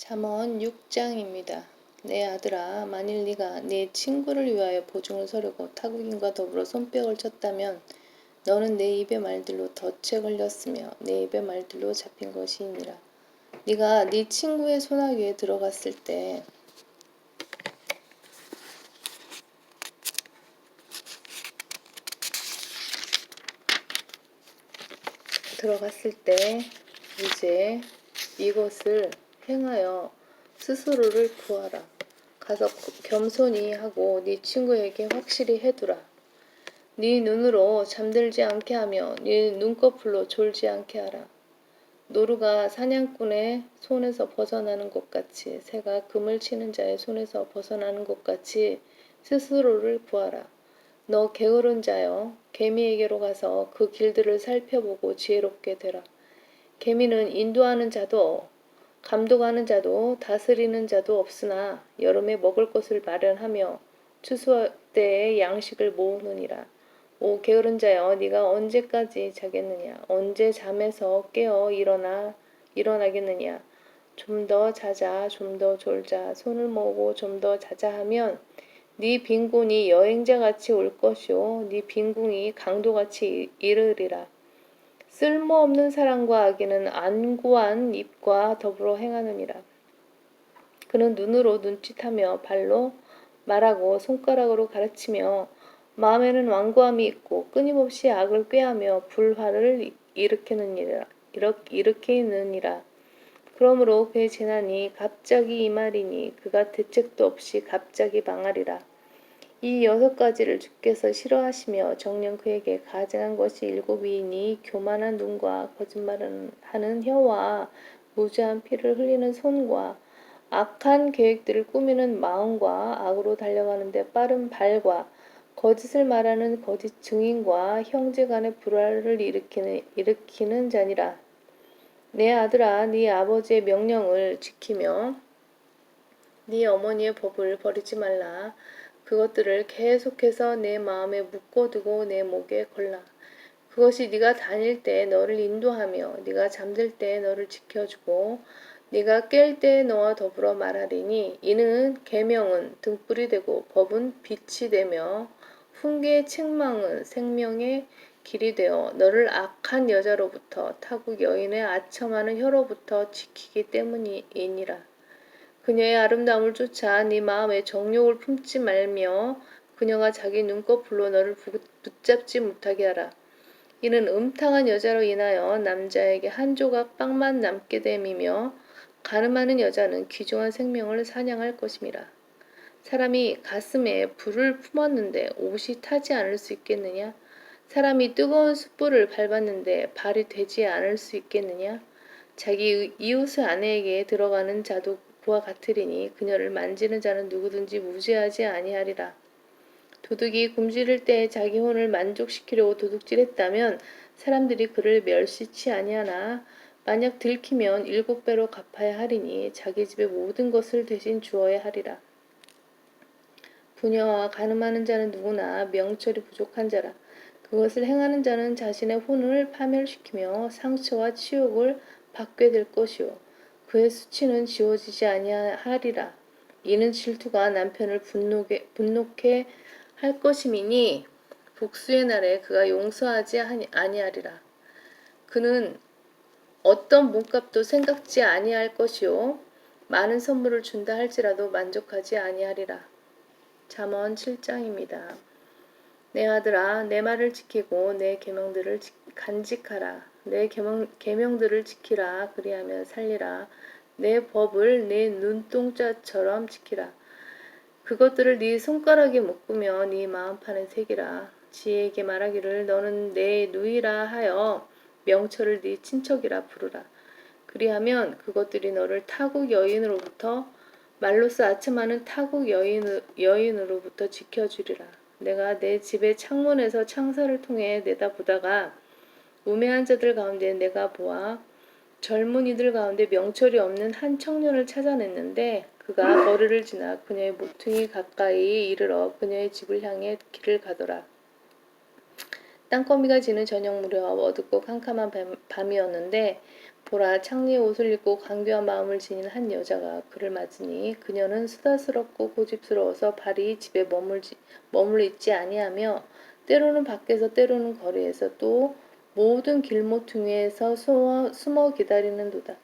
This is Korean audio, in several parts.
잠언 6장입니다. 내 아들아 만일 네가 네 친구를 위하여 보증을 서려고 타국인과 더불어 손뼉을 쳤다면 너는 내 입의 말들로 덫에 걸렸으며 내 입의 말들로 잡힌 것이니라. 네가 네 친구의 소나기에 들어갔을 때 들어갔을 때 이제 이것을 행하여 스스로를 구하라. 가서 겸손히 하고 네 친구에게 확실히 해두라. 네 눈으로 잠들지 않게 하며 네 눈꺼풀로 졸지 않게 하라. 노루가 사냥꾼의 손에서 벗어나는 것 같이 새가 금을 치는 자의 손에서 벗어나는 것 같이 스스로를 구하라. 너 게으른 자여 개미에게로 가서 그 길들을 살펴보고 지혜롭게 되라. 개미는 인도하는 자도 감독하는 자도 다스리는 자도 없으나 여름에 먹을 것을 마련하며 추수 때에 양식을 모으느니라. 오 게으른 자여 네가 언제까지 자겠느냐? 언제 잠에서 깨어 일어나 일어나겠느냐? 좀 더 자자 좀 더 졸자. 손을 모으고 좀 더 자자 하면 네 빈곤이 여행자같이 올 것이요. 네 빈궁이 강도같이 이르리라 쓸모없는 사랑과 악의는 안구한 입과 더불어 행하느니라. 그는 눈으로 눈짓하며 발로 말하고 손가락으로 가르치며 마음에는 완고함이 있고 끊임없이 악을 꾀하며 불화를 일으키느니라 일으키느니라. 그러므로 그의 재난이 갑자기 임하리니 그가 대책도 없이 갑자기 망하리라 이 여섯 가지를 주께서 싫어하시며 정녕 그에게 가증한 것이 일곱이니 교만한 눈과 거짓말을 하는 혀와 무죄한 피를 흘리는 손과 악한 계획들을 꾸미는 마음과 악으로 달려가는데 빠른 발과 거짓을 말하는 거짓 증인과 형제 간의 불화를 일으키는, 일으키는 자니라. 내 아들아 네 아버지의 명령을 지키며 네 어머니의 법을 버리지 말라. 그것들을 계속해서 내 마음에 묶어두고 내 목에 걸라. 그것이 네가 다닐 때 너를 인도하며 네가 잠들 때 너를 지켜주고 네가 깰 때 너와 더불어 말하리니 이는 계명은 등불이 되고 법은 빛이 되며 훈계의 책망은 생명의 길이 되어 너를 악한 여자로부터 타국 여인의 아첨하는 혀로부터 지키기 때문이니라. 그녀의 아름다움을 쫓아 네 마음에 정욕을 품지 말며 그녀가 자기 눈꺼풀로 너를 붙잡지 못하게 하라. 이는 음탕한 여자로 인하여 남자에게 한 조각 빵만 남게 됨이며 가늠하는 여자는 귀중한 생명을 사냥할 것임이라. 사람이 가슴에 불을 품었는데 옷이 타지 않을 수 있겠느냐? 사람이 뜨거운 숯불을 밟았는데 발이 되지 않을 수 있겠느냐? 자기 이웃의 아내에게 들어가는 자도 그와 같으리니 그녀를 만지는 자는 누구든지 무죄하지 아니하리라. 도둑이 굶주릴 때 자기 혼을 만족시키려고 도둑질했다면 사람들이 그를 멸시치 아니하나 만약 들키면 일곱 배로 갚아야 하리니 자기 집의 모든 것을 대신 주어야 하리라. 부녀와 가늠하는 자는 누구나 명철이 부족한 자라. 그것을 행하는 자는 자신의 혼을 파멸시키며 상처와 치욕을 받게 될 것이요. 그의 수치는 지워지지 아니하리라. 이는 질투가 남편을 분노게, 분노케 할 것임이니 복수의 날에 그가 용서하지 아니하리라. 그는 어떤 몸값도 생각지 아니할 것이요 많은 선물을 준다 할지라도 만족하지 아니하리라. 잠언 7장입니다. 내 아들아 내 말을 지키고 내 계명들을 간직하라. 내 계명, 계명들을 지키라. 그리하면 살리라. 내 법을 내 눈동자처럼 지키라. 그것들을 네 손가락에 묶으며 네 마음판에 새기라. 지혜에게 말하기를 너는 내 누이라 하여 명철을 네 친척이라 부르라. 그리하면 그것들이 너를 타국 여인으로부터 말로써 아첨하는 타국 여인, 여인으로부터 지켜주리라. 내가 내 집의 창문에서 창사를 통해 내다보다가 우매한 자들 가운데 내가 보아 젊은 이들 가운데 명철이 없는 한 청년을 찾아냈는데 그가 거리를 지나 그녀의 모퉁이 가까이 이르러 그녀의 집을 향해 길을 가더라. 땅거미가 지는 저녁 무렵 어둡고 캄캄한 밤이었는데 보라 창리의 옷을 입고 강교한 마음을 지닌 한 여자가 그를 맞으니 그녀는 수다스럽고 고집스러워서 발이 집에 머물지, 머물러 있지 아니하며 때로는 밖에서 때로는 거리에서 또 모든 길모퉁이에서 숨어, 숨어 기다리는도다.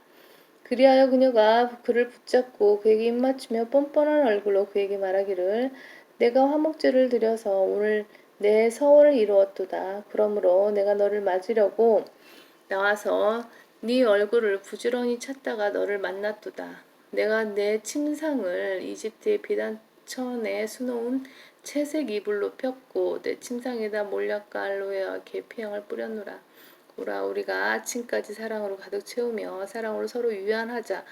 그리하여 그녀가 그를 붙잡고 그에게 입맞추며 뻔뻔한 얼굴로 그에게 말하기를 내가 화목제를 드려서 오늘 내 서원을 이루었도다. 그러므로 내가 너를 맞으려고 나와서 네 얼굴을 부지런히 찾다가 너를 만났도다. 내가 내 침상을 이집트의 비단천에 수놓은 채색 이불로 폈고 내 침상에다 몰약과 알로에와 계피향을 뿌렸노라. 보라 우리가 아침까지 사랑으로 가득 채우며 사랑으로 서로 유한하자.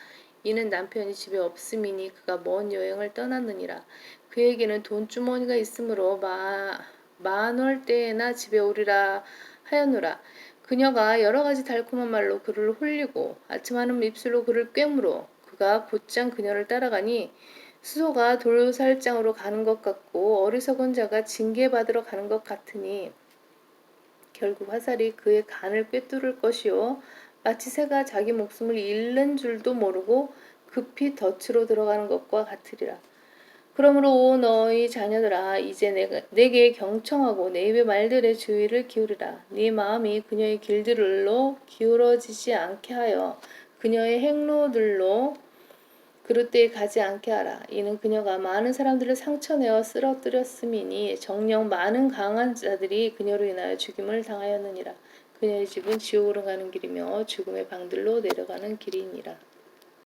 이는 남편이 집에 없음이니 그가 먼 여행을 떠났느니라. 그에게는 돈 주머니가 있으므로 마, 만월 때에나 집에 오리라 하였노라. 그녀가 여러 가지 달콤한 말로 그를 홀리고 아침하는 입술로 그를 꿰물어 그가 곧장 그녀를 따라가니 수소가 돌살장으로 가는 것 같고 어리석은 자가 징계받으러 가는 것 같으니 결국 화살이 그의 간을 꿰뚫을 것이요 마치 새가 자기 목숨을 잃는 줄도 모르고 급히 덫으로 들어가는 것과 같으리라. 그러므로 오 너희 자녀들아 이제 내가, 내게 경청하고 내 입의 말들의 주의를 기울이라. 네 마음이 그녀의 길들로 기울어지지 않게 하여 그녀의 행로들로 그릇되이 가지 않게 하라. 이는 그녀가 많은 사람들을 상처내어 쓰러뜨렸음이니 정녕 많은 강한 자들이 그녀로 인하여 죽임을 당하였느니라. 그녀의 집은 지옥으로 가는 길이며 죽음의 방들로 내려가는 길이니라.